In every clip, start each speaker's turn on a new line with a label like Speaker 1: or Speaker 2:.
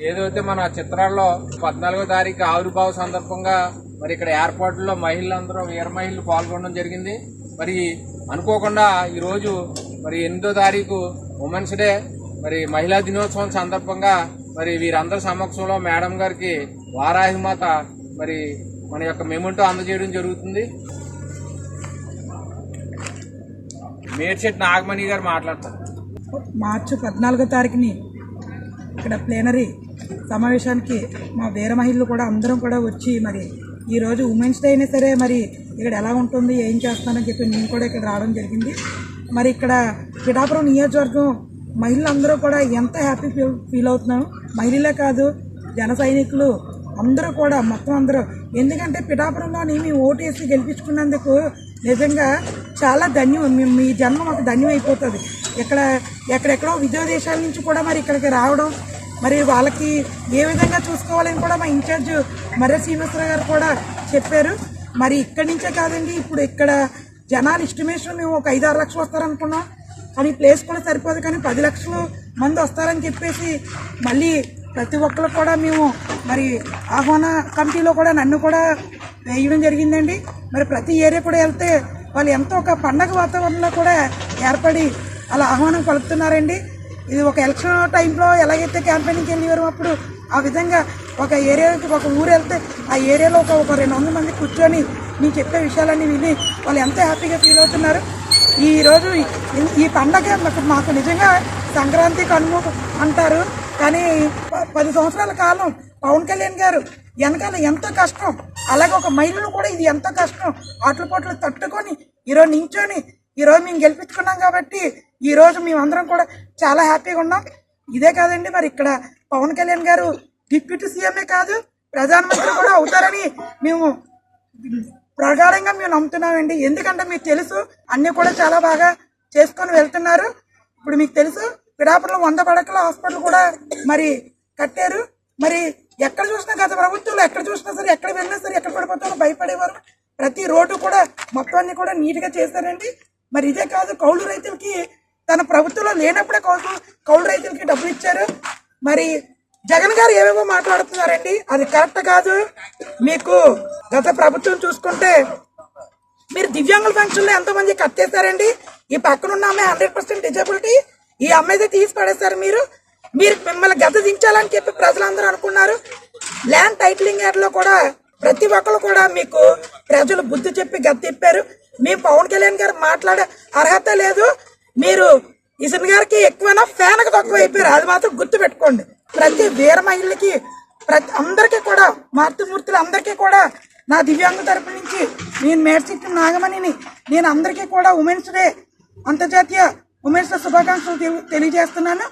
Speaker 1: ఏదైతే మన చిత్రాల్లో పద్నాలుగో తారీఖు ఆవిర్భావ సందర్భంగా మరి ఇక్కడ ఏర్పాట్లలో మహిళలందరూ వీర మహిళలు పాల్గొనడం జరిగింది. మరి అనుకోకుండా ఈరోజు మరి ఎనిమిదో తారీఖు ఉమెన్స్ డే మరి మహిళా దినోత్సవం సందర్భంగా మరి వీరందరి సమక్షంలో మేడం గారికి వారాహిమాత మరి మన యొక్క మెమెంటో అందజేయడం జరుగుతుంది. మేడ్చెట్ నాగమణి గారు మాట్లాడతారు.
Speaker 2: మార్చి పద్నాలుగో తారీఖుని ఇక్కడ ప్లేనరీ సమావేశానికి మా వీర మహిళలు కూడా అందరం కూడా వచ్చి మరి ఈరోజు ఉమెన్స్ డే అయినా సరే మరి ఇక్కడ ఎలా ఉంటుంది ఏం చేస్తానని చెప్పి నేను కూడా ఇక్కడ రావడం జరిగింది. మరి ఇక్కడ పిఠాపురం నియోజకవర్గం మహిళలందరూ కూడా ఎంత హ్యాపీ ఫీల్ ఫీల్ అవుతున్నాం మహిళలే కాదు జన సైనికులు అందరూ కూడా మొత్తం అందరూ. ఎందుకంటే పిఠాపురంలోని మేము ఓటేసి గెలిపించుకున్నందుకు నిజంగా చాలా ధన్యం. మీ- జన్మ మాకు ధన్యం అయిపోతుంది. ఇక్కడ ఎక్కడెక్కడో విదేశాల నుంచి కూడా మరి ఇక్కడికి రావడం మరి వాళ్ళకి ఏ విధంగా చూసుకోవాలని కూడా మా ఇన్ఛార్జ్ మర్ర శ్రీనివాసరావు గారు కూడా చెప్పారు. మరి ఇక్కడి నుంచే కాదండి ఇప్పుడు ఇక్కడ జనాలు ఇష్టమేషన్ మేము ఒక ఐదు ఆరు లక్షలు వస్తారనుకున్నాం. కానీ ప్లేస్ కూడా సరిపోదు కానీ పది లక్షలు మంది వస్తారని చెప్పేసి మళ్ళీ ప్రతి ఒక్కరు కూడా మేము మరి ఆహ్వాన కమిటీలో కూడా నన్ను కూడా వేయడం జరిగిందండి. మరి ప్రతి ఏరియా కూడా వెళ్తే వాళ్ళు ఎంతో ఒక పండగ వాతావరణంలో కూడా ఏర్పడి అలా ఆహ్వానం పలుకుతున్నారండి. ఇది ఒక ఎలక్షన్ టైంలో ఎలాగైతే క్యాంపెయినింగ్కి వెళ్ళేవారు అప్పుడు ఆ విధంగా ఒక ఏరియాకి ఒక ఊరు వెళ్తే ఆ ఏరియాలో ఒక ఒక రెండు వందల మంది కూర్చొని నేను చెప్పే విషయాలన్నీ విని వాళ్ళు ఎంత హ్యాపీగా ఫీల్ అవుతున్నారు. ఈరోజు ఈ- పండగ మాకు మాకు నిజంగా సంక్రాంతి కనుమ అంటారు. కానీ పది సంవత్సరాల కాలం పవన్ కళ్యాణ్ గారు వెనకాల ఎంతో కష్టం అలాగే ఒక మహిళలు కూడా ఇది ఎంతో కష్టం ఆటల పోట్లు తట్టుకొని ఈరోజు నించొని ఈరోజు మేము గెలిపించుకున్నాం కాబట్టి ఈరోజు మేమందరం కూడా చాలా హ్యాపీగా ఉన్నాం. ఇదే కాదండి మరి ఇక్కడ పవన్ కళ్యాణ్ గారు డిప్యూటీ సీఎంఏ కాదు ప్రధానమంత్రి కూడా అవుతారని మేము ప్రగాఢంగా మేము నమ్ముతున్నామండి. ఎందుకంటే మీకు తెలుసు అన్నీ కూడా చాలా బాగా చేసుకొని వెళ్తున్నారు. ఇప్పుడు మీకు తెలుసు పిడాపురం వంద పడకల హాస్పిటల్ కూడా మరి కట్టారు. మరి ఎక్కడ చూసినా గత ప్రభుత్వంలో ఎక్కడ చూసినా సరే ఎక్కడ వెళ్ళినా సరే ఎక్కడ పడిపోతారో భయపడేవారు. ప్రతి రోడ్డు కూడా మొత్తాన్ని కూడా నీట్గా చేశారండి. మరి ఇదే కాదు కౌలు రైతులకి తన ప్రభుత్వంలో లేనప్పుడే కౌలు కౌలు రైతులకి డబ్బులు ఇచ్చారు. మరి జగన్ గారు ఏవేవో మాట్లాడుతున్నారండి అది కరెక్ట్ కాదు. మీకు గత ప్రభుత్వం చూసుకుంటే మీరు దివ్యాంగుల ఫంక్షన్లో లో కట్ చేశారండి ఈ పక్కన ఉన్న అమ్మాయి హండ్రెడ్ పర్సెంట్ డిజబిలిటీ ఈ అమ్మాయితే తీసి పడేశారు మీరు. మీరు మిమ్మల్ని గత దించాలని చెప్పి ప్రజలందరూ అనుకున్నారు. ల్యాండ్ టైటిలింగ్లో కూడా ప్రతి ఒక్కరు కూడా మీకు ప్రజలు బుద్ధి చెప్పి గత తిప్పారు మీ పవన్ కళ్యాణ్ గారు మాట్లాడే అర్హత లేదు. మీరు ఇసన్ గారికి ఎక్కువైనా ఫ్యాన్కి తక్కువ అయిపోయారు. అది మాత్రం గుర్తు పెట్టుకోండి ప్రతి వీర మహిళలకి ప్రతి అందరికీ కూడా మాతృమూర్తులు అందరికీ కూడా నా దివ్యాంగ తరపు నుంచి నేను మేడ్చిట్టు నాగమణిని నేను అందరికీ కూడా ఉమెన్స్ డే అంతర్జాతీయ ఉమెన్స్ డే శుభాకాంక్షలు తెలియజేస్తున్నాను.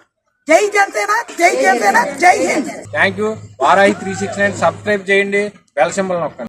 Speaker 2: జై జనసేన జై జనసేన జై హింద్.
Speaker 1: థ్యాంక్ యూ వారాయి త్రీ సిక్స్ నైన్ సబ్స్క్రైబ్ చేయండి. బెల్ సింబల్ నొక్కండి.